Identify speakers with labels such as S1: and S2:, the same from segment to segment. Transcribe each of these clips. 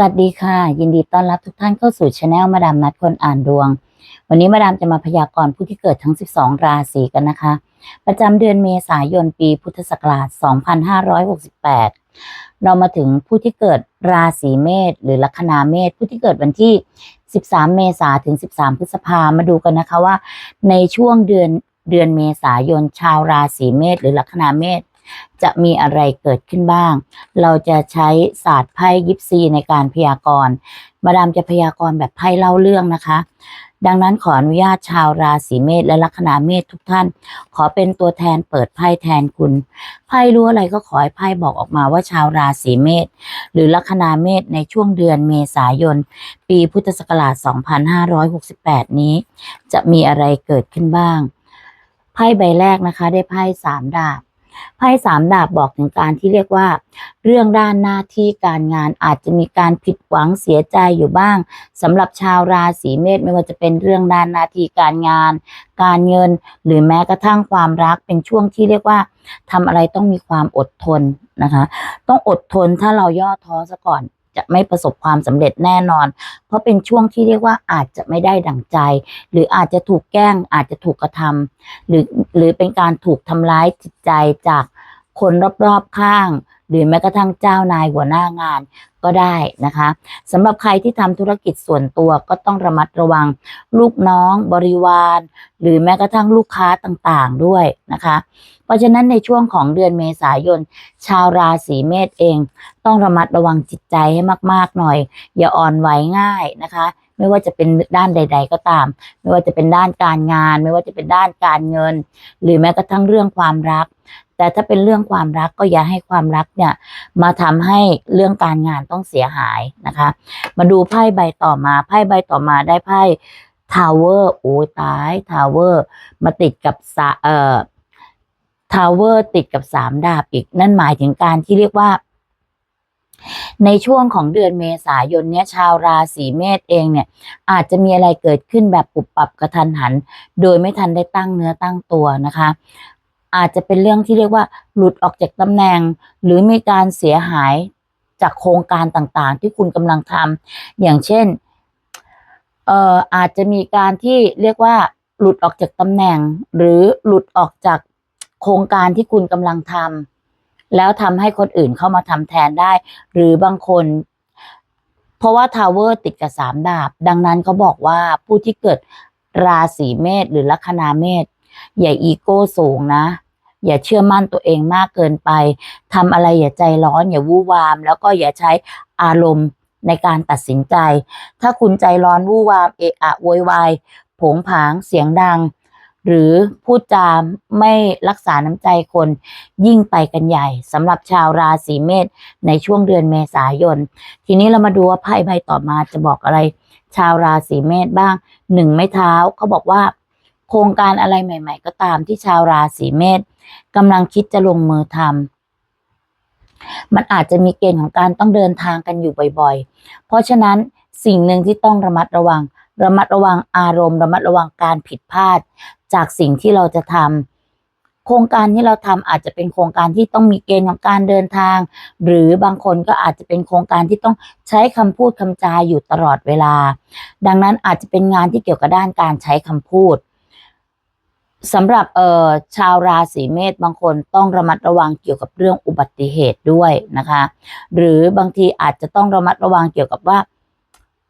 S1: สวัสดีค่ะ ยินดีต้อนรับทุกท่านเข้าสู่ช anel มาดามนัดคนอ่านดวง วันนี้มาดามจะมาพยากรณ์ผู้ที่เกิดทั้ง 12 ราศีกันนะคะ ประจำเดือนเมษายนปีพุทธศักราช 2568 เรามาถึงผู้ที่เกิดราศีเมษหรือลัคนาเมษผู้ที่เกิดวันที่ 13 เมษาถึง 13 พฤษภามาดูกันนะคะว่า ในช่วงเดือนเดือนเมษายนชาวราศีเมษหรือลัคนาเมษ จะมีอะไรเกิดขึ้นบ้าง เราจะใช้ศาสตร์ไพ่ยิปซีในการพยากรณ์ มาดามจะพยากรณ์แบบไพ่เล่าเรื่องนะคะ ดังนั้นขออนุญาตชาวราศีเมษและลัคนาเมษทุกท่าน ขอเป็นตัวแทนเปิดไพ่แทนคุณ ไพ่รู้อะไรก็ขอให้ไพ่บอกออกมาว่าชาวราศีเมษหรือลัคนาเมษในช่วงเดือนเมษายน ปีพุทธศักราช 2568 นี้ จะมีอะไรเกิดขึ้นบ้าง ไพ่ใบแรกนะคะได้ไพ่สามดาบ ไพ่สามดาบบอกถึงการที่เรียกว่า เรื่องด้านหน้าที่การงานอาจจะมีการผิดหวังเสียใจอยู่บ้างสำหรับชาวราศีเมษไม่ว่าจะเป็นเรื่องด้านหน้าที่การงาน การเงิน หรือแม้กระทั่งความรักเป็นช่วงที่เรียกว่าทำอะไรต้องมีความอดทนนะคะ ต้องอดทนถ้าเราย่อท้อซะก่อน จะไม่ประสบความสำเร็จแน่นอน เพราะเป็นช่วงที่เรียกว่าอาจจะไม่ได้ดั่งใจ หรืออาจจะถูกแกล้ง อาจจะถูกกระทำหรือหรือเป็นการถูกทำร้ายจิตใจจากคนรอบๆข้าง หรือแม้กระทั่งเจ้านายหัวหน้างาน ก็ได้นะคะสำหรับใครที่ทำธุรกิจส่วนตัวก็ต้องระมัดระวัง ลูกน้องบริวาร หรือแม้กระทั่งลูกค้าต่างๆด้วยนะคะ เพราะฉะนั้นในช่วงของเดือนเมษายน ชาวราศีเมษเอง ต้องระมัดระวังจิตใจให้มากๆหน่อย อย่าอ่อนไหวง่ายนะคะไม่ว่าจะเป็นด้านใด ๆ ก็ตาม ไม่ว่าจะเป็นด้านการงาน ไม่ว่าจะเป็นด้านการเงิน หรือแม้กระทั่งเรื่องความรัก แต่ถ้าเป็นเรื่องความรักก็อย่าให้ความรักเนี่ยมาทำให้เรื่องการงานต้องเสียหายนะคะ มาดูไพ่ใบต่อมาไพ่ใบต่อมาได้ไพ่ทาวเวอร์โอ้ยตายทาวเวอร์มาติดกับสเอ่อทาวเวอร์ติดกับสามดาบอีก นั่นหมายถึงการที่เรียกว่า ในช่วงของเดือนเมษายนเนี้ยชาวราศีเมษเองเนี่ย อาจจะมีอะไรเกิดขึ้นแบบปุบปับกระทันหัน โดยไม่ทันได้ตั้งเนื้อตั้งตัวนะคะ อาจจะเป็นเรื่องที่เรียกว่าหลุดออกจากตำแหน่ง หรือมีการเสียหายจากโครงการต่างๆ ที่คุณกำลังทำอย่างเช่นเอ่ออาจจะมีการที่เรียกว่าหลุดออกจากตำแหน่ง หรือหลุดออกจากโครงการที่คุณกำลังทำแล้วทำให้คนอื่นเข้ามาทำแทนได้ หรือบางคน เพราะว่าทาวเวอร์ติดกับสามดาบ ดังนั้นเขาบอกว่าผู้ที่เกิดราศีเมษหรือลัคนาเมษ อย่าอีโก้สูงนะ อย่าเชื่อมั่นตัวเองมากเกินไปทำอะไรอย่าใจร้อน อย่าวู่วาม แล้วก็อย่าใช้อารมณ์ในการตัดสินใจ ถ้าคุณใจร้อนวู่วามเอะอะโวยวายผงผางเสียงดัง หรือพูดจาไม่รักษาน้ำใจคนยิ่งไปกันใหญ่สำหรับชาวราศีเมษในช่วงเดือนเมษายน ทีนี้เรามาดูว่าไพ่ใบต่อมาจะบอกอะไร ชาวราศีเมษบ้างหนึ่งไม้เท้าเขาบอกว่า โครงการอะไรใหม่ ๆ ก็ตามที่ชาวราศีเมษกำลังคิดจะลงมือทำมันอาจจะมีเกณฑ์ของการต้องเดินทางกันอยู่บ่อย ๆ เพราะฉะนั้นสิ่งหนึ่งที่ต้องระมัดระวัง ระมัดระวังอารมณ์ ระมัดระวังการผิดพลาด จากสิ่งที่เราจะทำโครงการที่เราทำอาจจะเป็นโครงการที่ต้องมีเกณฑ์ของการเดินทาง หรือบางคนก็อาจจะเป็นโครงการที่ต้องใช้คำพูดคำจาอยู่ตลอดเวลา ดังนั้นอาจจะเป็นงานที่เกี่ยวกับด้านการใช้คำพูด สำหรับเอ่อชาวราศีเมษบางคนต้องระมัดระวังเกี่ยวกับเรื่องอุบัติเหตุด้วยนะคะ หรือบางทีอาจจะต้องระมัดระวังเกี่ยวกับว่า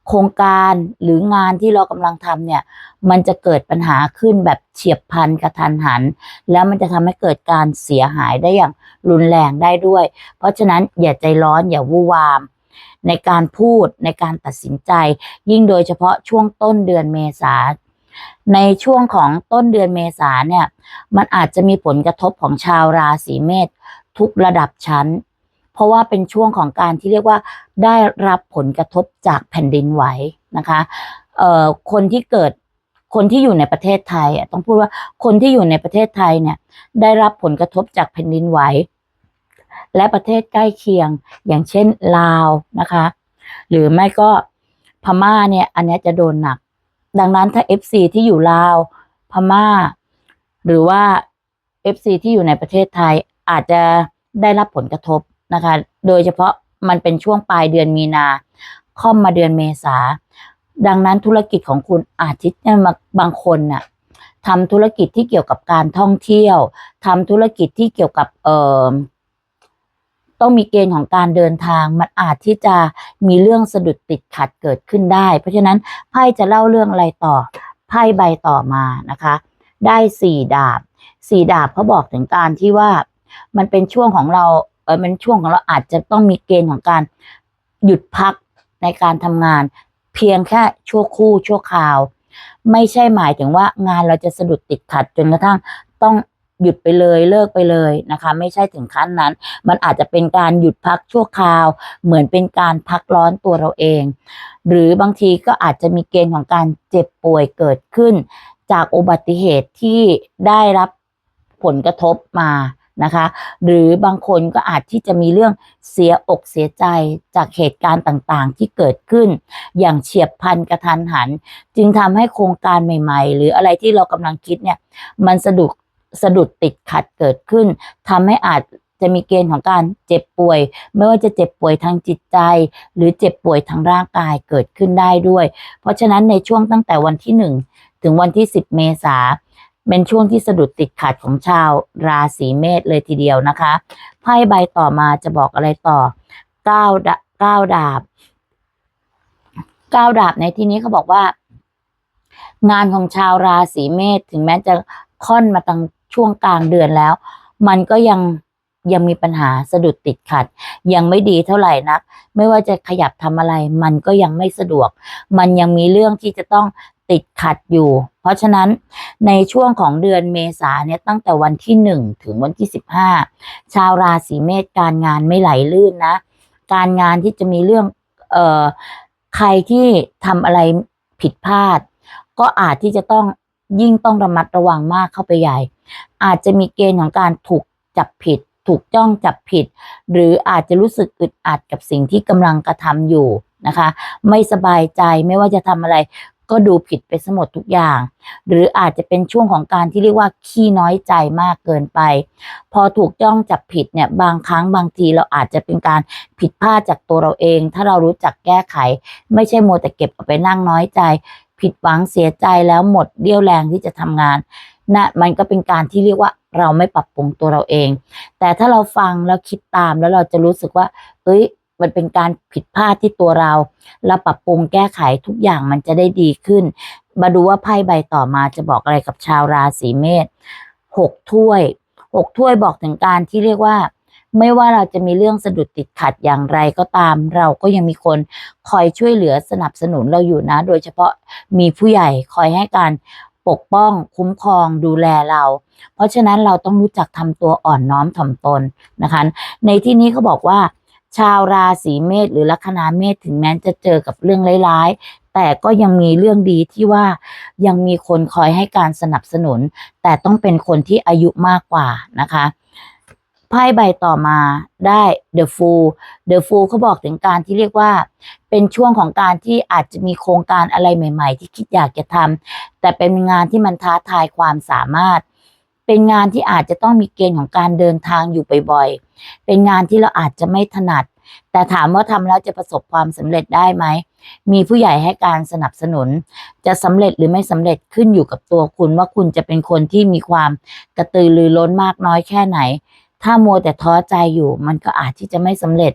S1: โครงการหรืองานที่เรากำลังทำเนี่ย มันจะเกิดปัญหาขึ้นแบบเฉียบพลันกระทันหัน แล้วมันจะทำให้เกิดการเสียหายได้อย่างรุนแรงได้ด้วย เพราะฉะนั้นอย่าใจร้อนอย่าวู่วาม ในการพูดในการตัดสินใจ ยิ่งโดยเฉพาะช่วงต้นเดือนเมษา ในช่วงของต้นเดือนเมษาเนี่ย มันอาจจะมีผลกระทบของชาวราศีเมษทุกระดับชั้น เพราะว่าเป็นช่วงของการที่เรียกว่าได้รับผลกระทบจากแผ่นดินไหวนะคะเอ่อคนที่เกิดคนที่อยู่ในประเทศไทยต้องพูดว่าคนที่อยู่ในประเทศไทยเนี่ย ได้รับผลกระทบจากแผ่นดินไหวและประเทศใกล้เคียง อย่างเช่นลาวนะคะ หรือไม่ก็พม่าเนี่ย อันนี้จะโดนหนัก ดังนั้นถ้า FC ที่อยู่ลาว พม่า หรือว่า FC ที่อยู่ในประเทศไทยอาจจะได้รับผลกระทบนะคะ โดยเฉพาะมันเป็นช่วงปลายเดือนมีนาค่อมมาเดือนเมษา ดังนั้นธุรกิจของคุณอาจจะมาบางคนน่ะทำธุรกิจที่เกี่ยวกับการท่องเที่ยวทำธุรกิจที่เกี่ยวกับเอ่อ ต้องมีเกณฑ์ของการเดินทาง มันอาจที่จะมีเรื่องสะดุดติดขัดเกิดขึ้นได้ เพราะฉะนั้นไพ่จะเล่าเรื่องอะไรต่อไพ่ใบต่อมานะคะ ได้สี่ดาบสี่ดาบเขาบอกถึงการที่ว่ามันเป็นช่วงของเราเออเป็นช่วงของเราอาจจะต้องมีเกณฑ์ของการหยุดพักในการทำงาน เพียงแค่ชั่วคู่ชั่วคราว ไม่ใช่หมายถึงว่างานเราจะสะดุดติดขัดจนกระทั่งต้อง หยุดไปเลยเลิกไปเลยนะคะ ไม่ใช่ถึงขั้นนั้น มันอาจจะเป็นการหยุดพักชั่วคราว เหมือนเป็นการพักร้อนตัวเราเอง หรือบางทีก็อาจจะมีเกณฑ์ของการเจ็บป่วยเกิดขึ้น จากอุบัติเหตุที่ได้รับผลกระทบมานะคะ หรือบางคนก็อาจที่จะมีเรื่องเสียอกเสียใจจากเหตุการณ์ต่างๆ ที่เกิดขึ้น อย่างเฉียบพลันกระทันหัน จึงทำให้โครงการใหม่ ๆ หรืออะไรที่เรากำลังคิดเนี่ยมันสะดุด สะดุดติดขัดเกิดขึ้นทำให้อาจจะมีเกณฑ์ของการเจ็บป่วย ไม่ว่าจะเจ็บป่วยทางจิตใจ หรือเจ็บป่วยทางร่างกายเกิดขึ้นได้ด้วย เพราะฉะนั้นในช่วงตั้งแต่วันที่หนึ่งถึงวันที่ 10 เมษาเป็นช่วงที่สะดุดติดขัดของชาวราศีเมษเลยทีเดียวนะคะไพ่ใบต่อมาจะบอกอะไรต่อเก้าดาเก้าดาบเก้าดาบในที่นี้เขาบอกว่า งานของชาวราศีเมษถึงแม้จะค่อนมาตั้ง ช่วงกลางเดือนแล้ว มันก็ยังยังมีปัญหาสะดุดติดขัด ยังไม่ดีเท่าไหร่นัก ไม่ว่าจะขยับทำอะไร มันก็ยังไม่สะดวก มันยังมีเรื่องที่จะต้องติดขัดอยู่ เพราะฉะนั้นในช่วงของเดือนเมษาเนี่ยตั้งแต่วันที่หนึ่งถึงวันที่สิบห้าชาวราศีเมษการงานไม่ไหลลื่นนะ การงานที่จะมีเรื่องเอ่อใครที่ทำอะไรผิดพลาด ก็อาจที่จะต้อง ยิ่งต้องระมัดระวังมากเข้าไปใหญ่ อาจจะมีเกณฑ์ของการถูกจับผิด ถูกจ้องจับผิด หรืออาจจะรู้สึกอึดอัดกับสิ่งที่กำลังกระทำอยู่นะคะ ไม่สบายใจไม่ว่าจะทำอะไร ก็ดูผิดไปสมดทุกอย่าง หรืออาจจะเป็นช่วงของการที่เรียกว่าขี้น้อยใจมากเกินไป พอถูกจ้องจับผิดเนี่ยบางครั้งบางทีเราอาจจะเป็นการผิดพลาดจากตัวเราเอง ถ้าเรารู้จักแก้ไข ไม่ใช่โมแต่เก็บเอาไปนั่งน้อยใจ ผิดหวังเสียใจแล้วหมดเรี่ยวแรงที่จะทำงานนะมันก็เป็นการที่เรียกว่าเราไม่ปรับปรุงตัวเราเอง แต่ถ้าเราฟังแล้วคิดตามแล้วเราจะรู้สึกว่า เอ้ย มันเป็นการผิดพลาดที่ตัวเรา เราปรับปรุงแก้ไขทุกอย่างมันจะได้ดีขึ้น มาดูว่าไพ่ใบต่อมาจะบอกอะไรกับชาวราศีเมษหกถ้วยหกถ้วยบอกถึงการที่เรียกว่า ไม่ว่าเราจะมีเรื่องสะดุดติดขัดอย่างไรก็ตาม เราก็ยังมีคนคอยช่วยเหลือสนับสนุนเราอยู่นะ โดยเฉพาะมีผู้ใหญ่คอยให้การปกป้องคุ้มครองดูแลเรา เพราะฉะนั้นเราต้องรู้จักทำตัวอ่อนน้อมถ่อมตนนะคะ ในที่นี้เขาบอกว่า ชาวราศีเมษหรือลัคนาเมษถึงแม้จะเจอกับเรื่องร้ายๆแต่ก็ยังมีเรื่องดีที่ว่ายังมีคนคอยให้การสนับสนุน แต่ต้องเป็นคนที่อายุมากกว่านะคะ ไพ่ใบต่อมาได้ The Fool The Fool เขาบอกถึงการที่เรียกว่า เป็นช่วงของการที่อาจจะมีโครงการอะไรใหม่ ๆ ที่คิดอยากจะทำแต่เป็นงานที่มันท้าทายความสามารถ เป็นงานที่อาจจะต้องมีเกณฑ์ของการเดินทางอยู่บ่อยๆ เป็นงานที่เราอาจจะไม่ถนัด แต่ถามว่าทำแล้วจะประสบความสำเร็จได้ไหม มีผู้ใหญ่ให้การสนับสนุน จะสำเร็จหรือไม่สำเร็จขึ้นอยู่กับตัวคุณว่าคุณจะเป็นคนที่มีความกระตือรือร้นมากน้อยแค่ไหน ถ้ามัวแต่ท้อใจอยู่มันก็อาจที่จะไม่สำเร็จ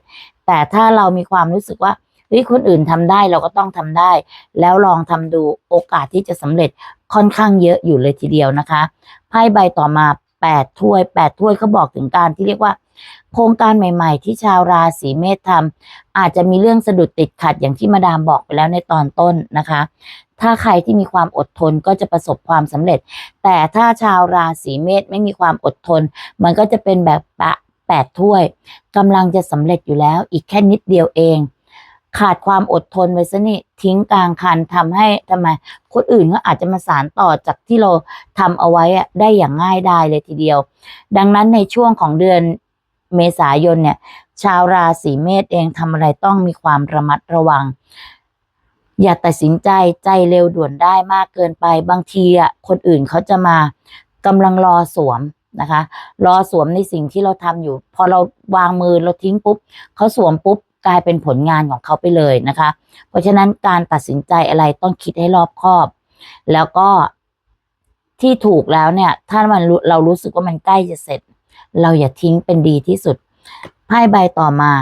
S1: แต่ถ้าเรามีความรู้สึกว่าเฮ้ยคนอื่นทำได้เราก็ต้องทำได้ แล้วลองทำดูโอกาสที่จะสำเร็จค่อนข้างเยอะอยู่เลยทีเดียวนะคะไพ่ใบต่อมา8ถ้วย8ถ้วยเขาบอกถึงการที่เรียกว่า โครงการใหม่ๆ ที่ชาวราศีเมษทำอาจจะมีเรื่องสะดุดติดขัดอย่างที่มาดามบอกไปแล้วในตอนต้นนะคะ ถ้าใครที่มีความอดทนก็จะประสบความสำเร็จ แต่ถ้าชาวราศีเมษไม่มีความอดทน มันก็จะเป็นแบบปะแปดถ้วยกำลังจะสำเร็จอยู่แล้วอีกแค่นิดเดียวเองขาดความอดทนไว้ซะนี่ทิ้งกลางคันทำให้ทำไม คนอื่นก็อาจจะมาสารต่อจากที่เราทำเอาไว้ได้อย่างง่ายดายเลยทีเดียว ดังนั้นในช่วงของเดือน เมษายนเนี่ย ชาวราศีเมษเองทำอะไรต้องมีความระมัดระวัง อย่าตัดสินใจใจเร็วด่วนได้มากเกินไปบางทีอะคนอื่นเขาจะมากำลังรอสวมนะคะ รอสวมในสิ่งที่เราทำอยู่ พอเราวางมือเราทิ้งปุ๊บเขาสวมปุ๊บกลายเป็นผลงานของเขาไปเลยนะคะ เพราะฉะนั้นการตัดสินใจอะไรต้องคิดให้รอบคอบ แล้วก็ที่ถูกแล้วเนี่ย ถ้ามันเรารู้สึกว่ามันใกล้จะเสร็จ เราอย่าทิ้งเป็นดีที่สุดไพ่ใบต่อมา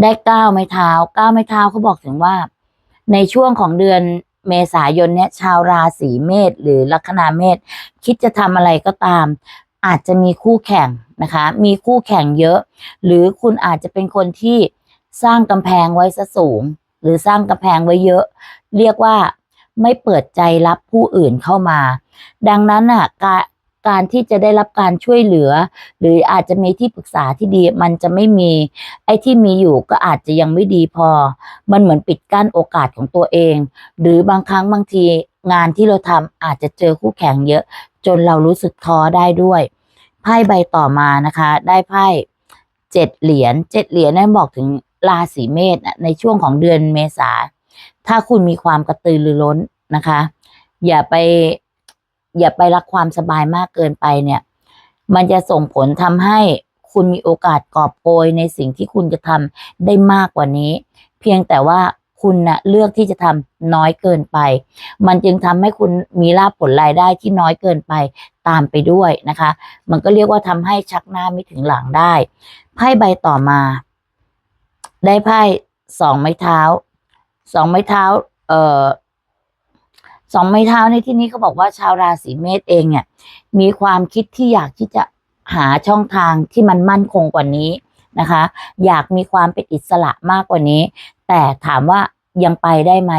S1: ได้เก้าไม้เท้าเก้าไม้เท้าเขาบอกถึงว่า ในช่วงของเดือนเมษายนเนี่ยชาวราศีเมษหรือลัคนาเมษคิดจะทำอะไรก็ตาม อาจจะมีคู่แข่งนะคะ มีคู่แข่งเยอะ หรือคุณอาจจะเป็นคนที่สร้างกำแพงไว้ซะสูง หรือสร้างกำแพงไว้เยอะ เรียกว่าไม่เปิดใจรับผู้อื่นเข้ามา ดังนั้นอะ การที่จะได้รับการช่วยเหลือ หรืออาจจะมีที่ปรึกษาที่ดีมันจะไม่มี ไอ้ที่มีอยู่ก็อาจจะยังไม่ดีพอ มันเหมือนปิดกั้นโอกาสของตัวเอง หรือบางครั้งบางทีงานที่เราทำอาจจะเจอคู่แข่งเยอะ จนเรารู้สึกท้อได้ด้วยไพ่ใบต่อมานะคะ ได้ไพ่เจ็ดเหรียญเจ็ดเหรียญนั่นบอกถึงราศีเมษในช่วงของเดือนเมษาถ้าคุณมีความกระตือรือร้นนะคะ อย่าไป อย่าไปรักความสบายมากเกินไปเนี่ย มันจะส่งผลทำให้คุณมีโอกาสกอบโกยในสิ่งที่คุณจะทำได้มากกว่านี้ เพียงแต่ว่าคุณนะเลือกที่จะทำน้อยเกินไป มันจึงทำให้คุณมีลาภผลรายได้ที่น้อยเกินไปตามไปด้วยนะคะ มันก็เรียกว่าทำให้ชักหน้าไม่ถึงหลังได้ ไพ่ใบต่อมา ได้ไพ่สองไม้เท้า สองไม้เท้า เอ่อ สองไม้เท้าในที่นี้เขาบอกว่าชาวราศีเมษเองเนี่ยมีความคิดที่อยากที่จะหาช่องทางที่มันมั่นคงกว่านี้นะคะ อยากมีความเป็นอิสระมากกว่านี้ แต่ถามว่ายังไปได้ไหม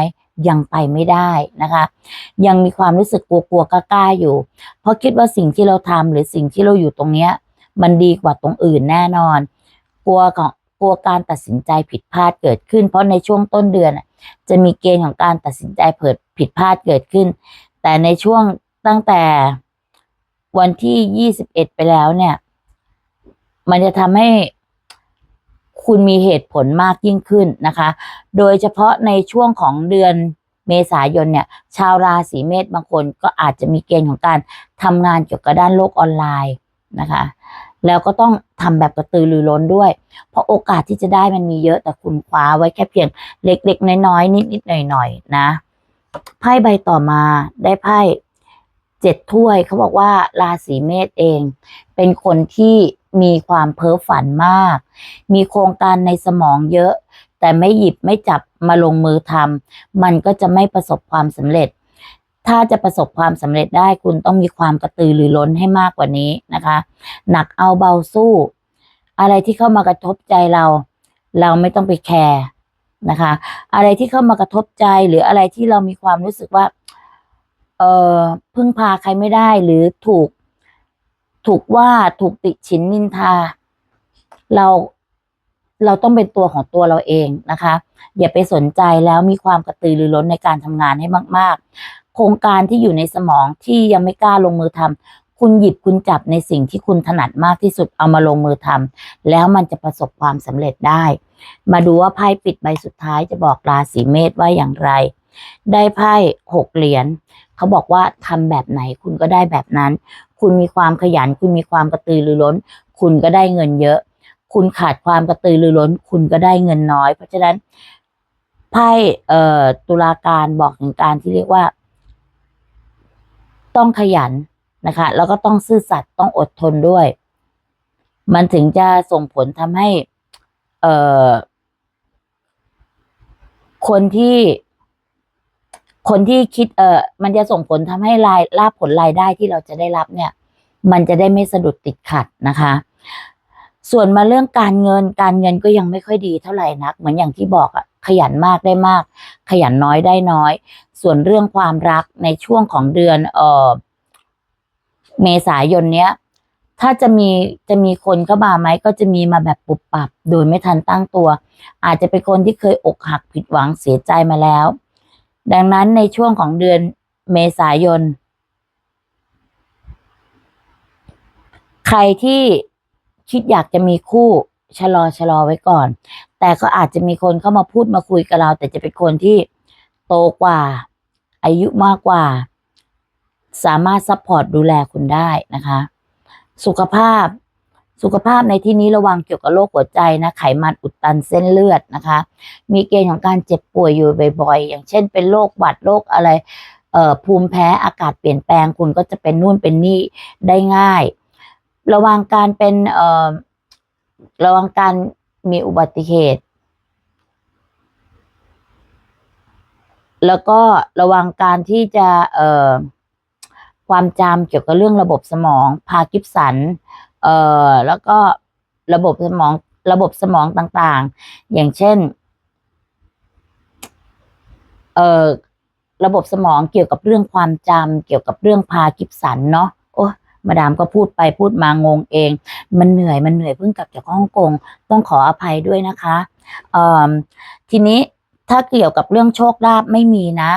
S1: ยังไปไม่ได้นะคะ ยังมีความรู้สึกกลัวๆกล้าๆอยู่ เพราะคิดว่าสิ่งที่เราทำหรือสิ่งที่เราอยู่ตรงเนี้ยมันดีกว่าตรงอื่นแน่นอน กลัวของกลัวการตัดสินใจผิดพลาดเกิดขึ้น เพราะในช่วงต้นเดือนจะมีเกณฑ์ของการตัดสินใจเผิด ผิดพลาดเกิดขึ้น แต่ในช่วงตั้งแต่วันที่ยี่สิบเอ็ดไปแล้วเนี่ย มันจะทำให้คุณมีเหตุผลมากยิ่งขึ้นนะคะ โดยเฉพาะในช่วงของเดือนเมษายนเนี่ย ชาวราศีเมษบางคนก็อาจจะมีเกณฑ์ของการทำงานเกี่ยวกับด้านโลกออนไลน์นะคะ แล้วก็ต้องทำแบบกระตือรือร้นด้วย เพราะโอกาสที่จะได้มันมีเยอะแต่คุณคว้าไว้แค่เพียงเล็กๆ น้อยๆ นิดๆ หน่อยๆ นะ ไพ่ใบต่อมาได้ไพ่เจ็ดถ้วยเขาบอกว่าราศีเมษเอง เป็นคนที่มีความเพ้อฝันมาก มีโครงการในสมองเยอะ แต่ไม่หยิบไม่จับมาลงมือทำมันก็จะไม่ประสบความสำเร็จ ถ้าจะประสบความสำเร็จได้คุณต้องมีความกระตือรือร้นให้มากกว่านี้นะคะ หนักเอาเบาสู้ อะไรที่เข้ามากระทบใจเรา เราไม่ต้องไปแคร์ นะคะ อะไรที่เข้ามากระทบใจหรืออะไรที่เรามีความรู้สึกว่า เออพึ่งพาใครไม่ได้หรือถูก ถูกว่าถูกติฉินนินทา เราเราต้องเป็นตัวของตัวเราเองนะคะ อย่าไปสนใจแล้วมีความกระตือรือร้นในการทำงานให้มาก ๆ โครงการที่อยู่ในสมองที่ยังไม่กล้าลงมือทำ คุณหยิบคุณจับในสิ่งที่คุณถนัดมากที่สุดเอามาลงมือทำแล้วมันจะประสบความสำเร็จได้ มาดูว่าไพ่ปิดใบสุดท้ายจะบอกราศีเมษว่าอย่างไร ได้ไพ่หกเหรียญเขาบอกว่าทำแบบไหนคุณก็ได้แบบนั้น คุณมีความขยัน คุณมีความกระตือรือร้น คุณก็ได้เงินเยอะ คุณขาดความกระตือรือร้น คุณก็ได้เงินน้อย เพราะฉะนั้นไพ่ตุลาการบอกถึงการที่เรียกว่า ต้องขยัน นะคะ แล้วก็ต้องซื่อสัตย์ต้องอดทนด้วย มันถึงจะส่งผลทำให้ เอ่อ คนที่ คนที่คิด เออมันจะส่งผลทำให้รายลาภผลรายได้ที่เราจะได้รับเนี่ย มันจะได้ไม่สะดุดติดขัดนะคะ ส่วนมาเรื่องการเงิน การเงินก็ยังไม่ค่อยดีเท่าไหร่นัก เหมือนอย่างที่บอกอะขยันมากได้มาก ขยันน้อยได้น้อย ส่วนเรื่องความรักในช่วงของเดือน เอ่อ เมษายนเนี้ย ถ้าจะมีจะมีคนเข้ามาไหมก็จะมีมาแบบปุบปับ โดยไม่ทันตั้งตัว อาจจะเป็นคนที่เคยอกหักผิดหวังเสียใจมาแล้ว ดังนั้นในช่วงของเดือนเมษายน ใครที่คิดอยากจะมีคู่ชะลอชะลอไว้ก่อน แต่ก็อาจจะมีคนเข้ามาพูดมาคุยกับเรา แต่จะเป็นคนที่โตกว่า อายุมากกว่า สามารถซัพพอร์ตดูแลคุณได้นะคะ สุขภาพสุขภาพในที่นี้ระวังเกี่ยวกับโรคหัวใจนะ ไขมันอุดตันเส้นเลือดนะคะ มีเกณฑ์ของการเจ็บป่วยอยู่บ่อยๆ อย่างเช่นเป็นโรคหวัดโรคอะไรเอ่อภูมิแพ้อากาศเปลี่ยนแปลงคุณก็จะเป็นนู่นเป็นนี่ได้ง่าย ระวังการเป็นเอ่อระวังการมีอุบัติเหตุ แล้วก็ระวังการที่จะเอ่อ ความจำเกี่ยวกับเรื่องระบบสมอง พาร์กินสัน เอ่อ แล้วก็ระบบสมอง ระบบสมองต่างๆ อย่างเช่น เอ่อ ระบบสมองเกี่ยวกับเรื่องความจำเกี่ยวกับเรื่องพาร์กินสันเนาะ โอ้มาดามก็พูดไปพูดมางงเอง มันเหนื่อยมันเหนื่อยเพิ่งกลับจากฮ่องกง ต้องขออภัยด้วยนะคะเอ่อทีนี้ถ้าเกี่ยวกับเรื่องโชคลาภไม่มีนะ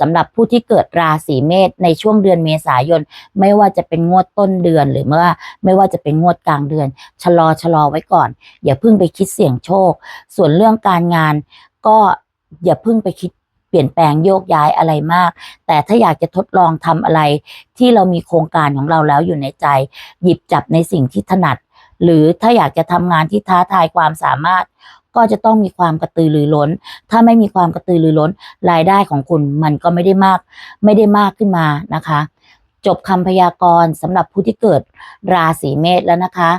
S1: สำหรับผู้ที่เกิดราศีเมษในช่วงเดือนเมษายน ไม่ว่าจะเป็นงวดต้นเดือนหรือเมื่อไม่ว่าจะเป็นงวดกลางเดือน ชะลอชะลอไว้ก่อน อย่าเพิ่งไปคิดเสี่ยงโชค ส่วนเรื่องการงานก็อย่าเพิ่งไปคิดเปลี่ยนแปลงโยกย้ายอะไรมาก แต่ถ้าอยากจะทดลองทำอะไร ที่เรามีโครงการของเราแล้วอยู่ในใจ หยิบจับในสิ่งที่ถนัด หรือถ้าอยากจะทำงานที่ท้าทายความสามารถ ก็จะต้องมีความกระตือรือร้น ถ้าไม่มีความกระตือรือร้น รายได้ของคุณมันก็ไม่ได้มาก ไม่ได้มากขึ้นมานะคะ จบคำพยากรณ์สำหรับผู้ที่เกิดราศีเมษแล้วนะคะ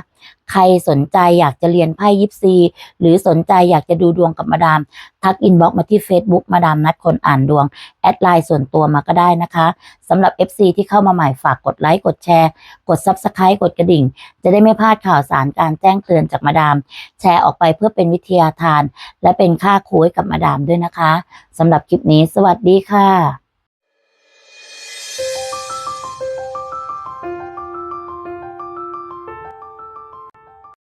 S1: ใครสนใจอยากจะเรียนไพ่ยิปซี หรือสนใจอยากจะดูดวงกับมาดาม ทักอินบ็อกมาที่ Facebook มาดามนัดคนอ่านดวง แอดไลน์ส่วนตัวมาก็ได้นะคะสำหรับ FC ที่เข้ามาใหม่ฝากกดไลค์ กดแชร์ กด Subscribe กดกระดิ่ง จะได้ไม่พลาดข่าวสารการแจ้งเตือนจากมาดาม แชร์ออกไปเพื่อเป็นวิทยาทาน และเป็นค่าครูให้กับมาดามด้วยนะคะสำหรับคลิปนี้ สวัสดีค่ะ